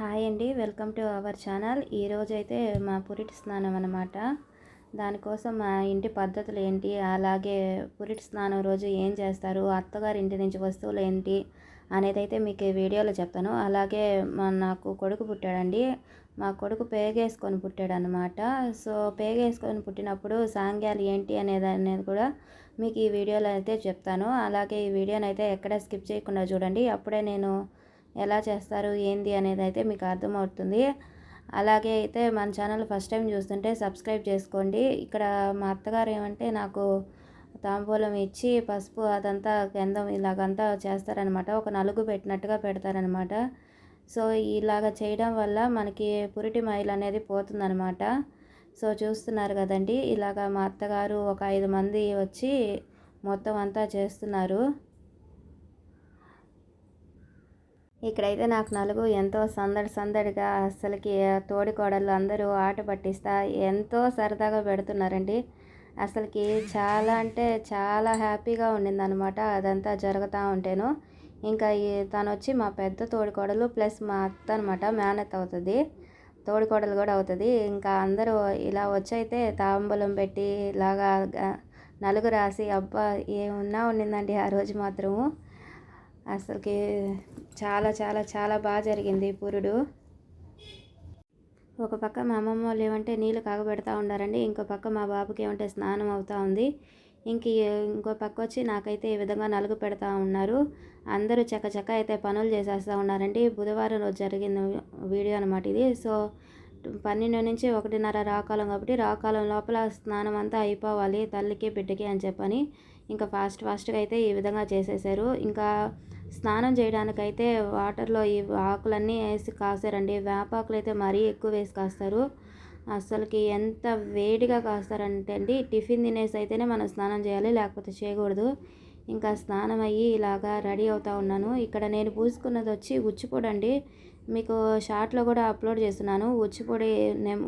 Hi అండి welcome to our channel. ఈరోజు అయితే మా పురిటి స్నానం అనమాట దానికోసం మా ఇంటి పద్ధతులు ఏంటి అలాగే పురిటి స్నానం రోజు ఏం చేస్తారు అత్తగారి ఇంటి నుంచి వస్తువులు ఏంటి అనేది అయితే మీకు వీడియోలో చెప్తాను. అలాగే మా నాకు కొడుకు పుట్టాడండి. మా కొడుకు పేగేసుకొని పుట్టాడు అనమాట సో పేగేసుకొని పుట్టినప్పుడు సాంగ్యాలు ఏంటి అనేది అనేది కూడా మీకు ఈ వీడియోలో అయితే చెప్తాను. అలాగే ఈ వీడియోని అయితే ఎక్కడ స్కిప్ చేయకుండా చూడండి. అప్పుడే నేను ఎలా చేస్తారు ఏంది అనేది అయితే మీకు అర్థమవుతుంది. అలాగే అయితే మన ఛానల్ ఫస్ట్ టైం చూస్తుంటే సబ్స్క్రైబ్ చేసుకోండి. ఇక్కడ మా అత్తగారు ఏమంటే నాకు తాంబూలం ఇచ్చి పసుపు అదంతా గంధం ఇలాగంతా చేస్తారనమాట. ఒక నలుగు పెట్టినట్టుగా పెడతారనమాట. సో ఇలాగ చేయడం వల్ల మనకి పురిటి మైల్ అనేది పోతుందనమాట. సో చూస్తున్నారు కదండి ఇలాగ మా అత్తగారు ఒక ఐదు మంది వచ్చి మొత్తం అంతా చేస్తున్నారు. ఇక్కడైతే నాకు నలుగు ఎంతో సందడి సందడిగా అసలుకి తోడికోడళ్ళు అందరూ ఆట పట్టిస్తా ఎంతో సరదాగా పెడుతున్నారండి. అసలుకి చాలా అంటే చాలా హ్యాపీగా ఉండింది అనమాట అదంతా జరుగుతూ ఉంటేను. ఇంకా తను వచ్చి మా పెద్ద తోడికోడలు ప్లస్ మా అత్త అనమాట మేనత్ అవుతుంది తోడికోడలు కూడా అవుతుంది. ఇంకా అందరూ ఇలా వచ్చైతే తాంబూలం పెట్టి ఇలాగా నలుగు రాసి అబ్బా ఏమున్నా ఉండిందండి ఆ రోజు మాత్రము. అసలుకి చాలా చాలా చాలా బాగా జరిగింది పురుడు. ఒక పక్క మా అమ్మమ్మ వాళ్ళు ఏమంటే నీళ్ళు కాగబెడతా ఉండారండి ఇంకో పక్క మా బాబుకి ఏమంటే స్నానం అవుతూ ఉంది. ఇంక ఇంకో పక్క వచ్చి నాకైతే ఈ విధంగా నలుగు పెడతా ఉన్నారు. అందరూ చక్క చక్క అయితే పనులు చేసేస్తూ ఉన్నారండి. బుధవారం రోజు జరిగిన వీడియో అనమాట ఇది. సో పన్నెండు నుంచి ఒకటిన్నర రాకాలం కాబట్టి రాకాలం లోపల స్నానం అంతా అయిపోవాలి తల్లికి బిడ్డకి అని చెప్పని. ఇంకా ఫాస్ట్ ఫాస్ట్గా అయితే ఈ విధంగా చేసేసారు ఇంకా స్నానం చేయడానికైతే వాటర్లో ఈ ఆకులన్నీ వేసి కాసారండి వేపాకులు అయితే మరీ ఎక్కువ వేసి కాస్తారు. అసలుకి ఎంత వేడిగా కాస్తారంటే అండి టిఫిన్ తినేసి అయితేనే మనం స్నానం చేయాలి లేకపోతే చేయకూడదు. ఇంకా స్నానం అయ్యి ఇలాగా రెడీ అవుతా ఉన్నాను. ఇక్కడ నేను పూసుకున్నది వచ్చి ఉచ్చిపొడండి మీకు షార్ట్లో కూడా అప్లోడ్ చేస్తున్నాను. ఉచ్చిపొడి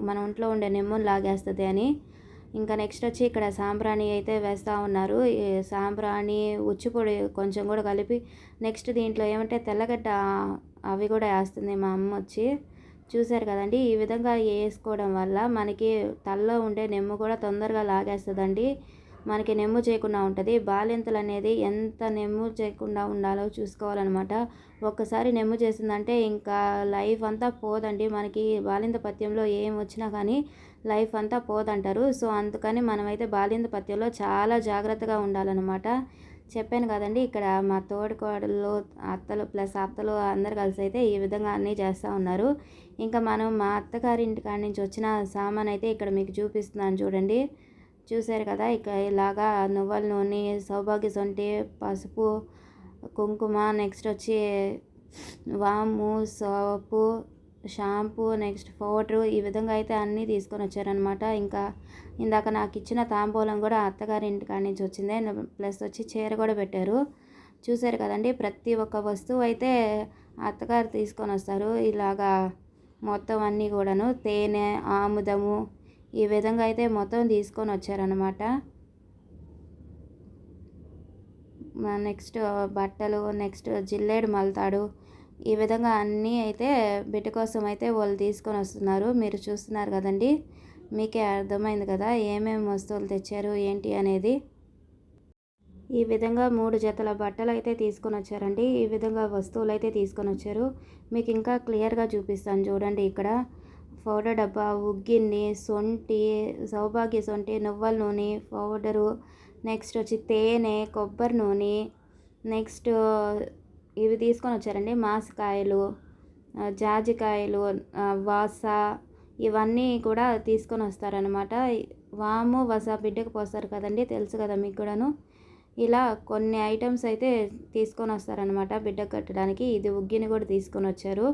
మన ఒంట్లో ఉండే నెమ్మను లాగేస్తుంది అని. ఇంకా నెక్స్ట్ వచ్చి ఇక్కడ సాంబ్రాణి అయితే వేస్తూ ఉన్నారు. సాంబ్రాణి ఉచ్చిపొడి కొంచెం కూడా కలిపి నెక్స్ట్ దీంట్లో ఏమంటే తెల్లగడ్డ అవి కూడా వేస్తుంది మా అమ్మ వచ్చి. చూశారు కదండి ఈ విధంగా వేసుకోవడం వల్ల మనకి తలలో ఉండే నెమ్ము కూడా తొందరగా లాగేస్తుందండి. మనకి నెమ్ము చేయకుండా ఉంటుంది. బాలింతలు అనేది ఎంత నెమ్ము చేయకుండా ఉండాలో చూసుకోవాలన్నమాట. ఒక్కసారి నెమ్ము చేసిందంటే ఇంకా లైఫ్ అంతా పోదండి. మనకి బాలింత పత్యంలో ఏం వచ్చినా కానీ లైఫ్ అంతా పోదంటారు. సో అందుకని మనమైతే బాలింత పత్యంలో చాలా జాగ్రత్తగా ఉండాలన్నమాట. చెప్పాను కదండి ఇక్కడ మా తోడుకోడలు అత్తలు ప్లస్ అత్తలు అందరు కలిసి అయితే ఈ విధంగా అన్నీ చేస్తూ ఉన్నారు. ఇంకా మనం మా అత్తగారి కాడి నుంచి వచ్చిన సామాన్ అయితే ఇక్కడ మీకు చూపిస్తున్నాను చూడండి. చూశారు కదా ఇక ఇలాగా నువ్వుల నూనె సౌభాగ్య సొంటి పసుపు కుంకుమ నెక్స్ట్ వచ్చి వాము సోపు షాంపూ నెక్స్ట్ పౌడరు ఈ విధంగా అయితే అన్నీ తీసుకొని వచ్చారనమాట ఇంకా ఇందాక నాకు ఇచ్చిన తాంబూలం కూడా అత్తగారి ఇంటికాడి నుంచి వచ్చిందే ప్లస్ వచ్చి చీర కూడా పెట్టారు. చూశారు కదండి ప్రతి ఒక్క వస్తువు అయితే అత్తగారు తీసుకొని వస్తారు. ఇలాగా మొత్తం అన్నీ కూడాను తేనె ఆముదము ఈ విధంగా అయితే మొత్తం తీసుకొని వచ్చారనమాట నెక్స్ట్ బట్టలు నెక్స్ట్ జిల్లేడు మల్తాడు ఈ విధంగా అన్నీ అయితే బిడ్డ కోసం అయితే వాళ్ళు తీసుకొని వస్తున్నారు. మీరు చూస్తున్నారు కదండి మీకే అర్థమైంది కదా ఏమేమి వస్తువులు తెచ్చారు ఏంటి అనేది. ఈ విధంగా మూడు జతల బట్టలు అయితే తీసుకొని వచ్చారండి. ఈ విధంగా వస్తువులు అయితే తీసుకొని వచ్చారు. మీకు ఇంకా క్లియర్గా చూపిస్తాను చూడండి ఇక్కడ. పౌడర్ డబ్బా ఉగ్గిన్ని సొంటి సౌభాగ్య సొంటి నువ్వుల నూనె పౌడరు నెక్స్ట్ వచ్చి తేనె కొబ్బరి నూనె నెక్స్ట్ ఇవి తీసుకొని వచ్చారండి మాసకాయలు జాజికాయలు వాస ఇవన్నీ కూడా తీసుకొని వస్తారనమాట వాము వస బిడ్డకు పోస్తారు కదండి తెలుసు కదా మీకు కూడాను. ఇలా కొన్ని ఐటమ్స్ అయితే తీసుకొని వస్తారనమాట బిడ్డకు కట్టడానికి. ఇది ఉగ్గిని కూడా తీసుకొని వచ్చారు.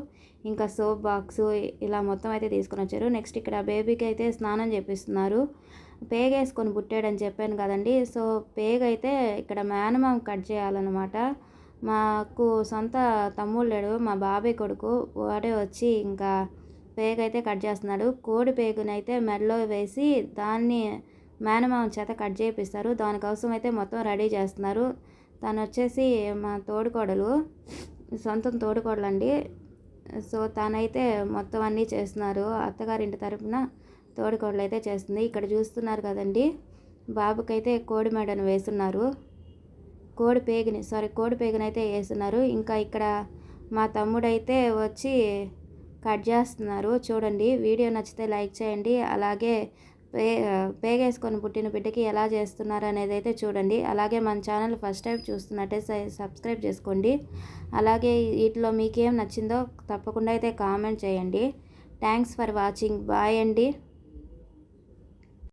ఇంకా సోప్ బాక్స్ ఇలా మొత్తం అయితే తీసుకొని వచ్చారు. నెక్స్ట్ ఇక్కడ బేబీకి అయితే స్నానం చేపిస్తున్నారు. పేగ వేసుకొని పుట్టాడని చెప్పాను కదండి. సో పేగ అయితే ఇక్కడ మేనమామ కట్ చేయాలన్నమాట. మాకు సొంత తమ్ముడు లేడు మా బాబాయ్ కొడుకు. వాడే వచ్చి ఇంకా పేగ అయితే కట్ చేస్తున్నాడు. కోడి పేగునైతే మెడలో వేసి దాన్ని మేనమామ చేత కట్ చేపిస్తారు. దానికోసం అయితే మొత్తం రెడీ చేస్తున్నారు. తను వచ్చేసి మా తోడుకోడలు సొంతం తోడుకోడలు అండి సో తనైతే మొత్తం అన్నీ చేస్తున్నారు. అత్తగారింటి తరపున తోడుకోడలు అయితే చేస్తుంది. ఇక్కడ చూస్తున్నారు కదండి బాబుకైతే కోడి మెడను వేస్తున్నారు. కోడి పేగిని సారీ కోడి పేగిని అయితే వేస్తున్నారు. ఇంకా ఇక్కడ మా తమ్ముడైతే వచ్చి కట్ చేస్తున్నారు. చూడండి వీడియో నచ్చితే లైక్ చేయండి. అలాగే పే పేగేసుకొని పుట్టిన బిడ్డకి ఎలా చేస్తున్నారు అనేది అయితే చూడండి. అలాగే మన ఛానల్ ఫస్ట్ టైం చూస్తున్నట్టే సబ్స్క్రైబ్ చేసుకోండి. అలాగే వీటిలో మీకేం నచ్చిందో తప్పకుండా అయితే కామెంట్ చేయండి. Thanks for watching. బాయ్ అండి.